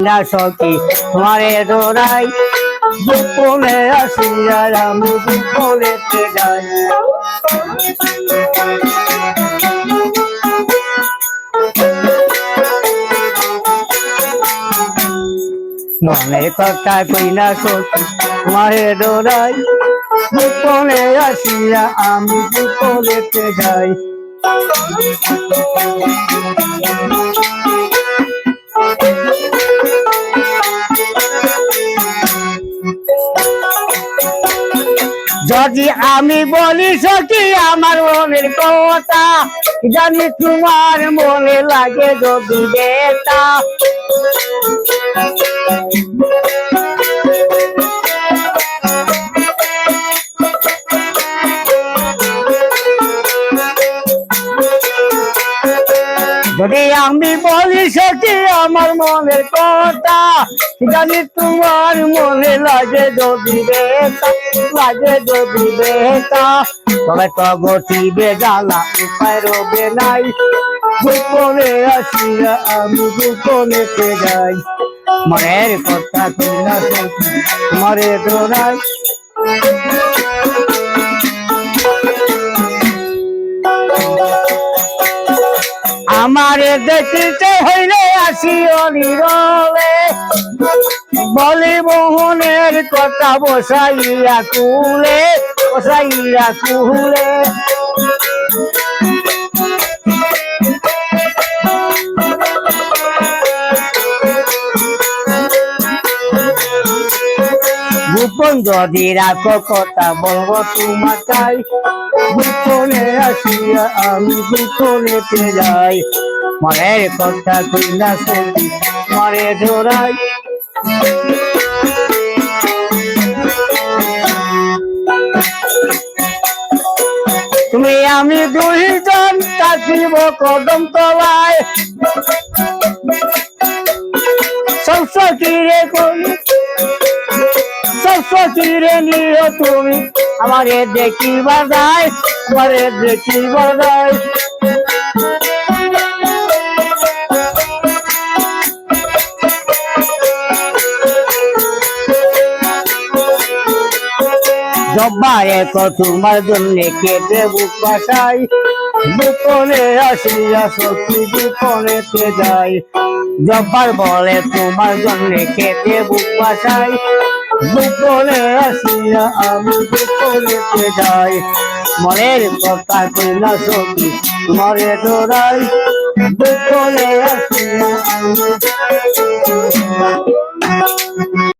না সখী তোমারে ডোরাই দুপুরে আসিয়া আমি দুপুরেতে যাই মনে কথা কই না সখী তোমারে ডোরাই দুপুরে আসিয়া আমি দুপুরেতে যাই যদি আমি বলি সকি আমার মনের কথা জানি তোমার মনে লাগে যদি বেতা যদি আমি বলি সখী, আমার মনের কথা, জানি তোমার মনে লাগে যদি লাগে যদি বেতা। তবে তো গতিবে জ্বালা, উপায় রবে নাই। গোপনে আসিয়া আমি গোপনেতে যাই। মনের কথা তুই না সখী মরে দোড়াই আমারে দেখিতে হইলে আসি অনিরলে বলি মোহনের কথা বসাইয়া কুলে বসাইয়া কুলে যদি রাখো কথা বলব তোমার গোপনে আসিয়া আমি গোপনেতে যাই মনের কথা তুই না মরে ধরাই তুমি আমি দুইজন থাকিব কদম তলায়। সরস্বতীরে করি সরস্বতীরে নিও তুমি। আমারে আমারে জব্বার তোমার জন্য কেটে বুক বাসাই। দুপনে আসিয়া সত্যি দুপনেতে যাই। জব্বার বলে তোমার জন্য কেটে বুক বাসাই। দুপনে আসিয়া আমি দুপনেতে যাই। মনের কথা কইলা সত্যি মরে ডোরাই দুপনে আসিয়া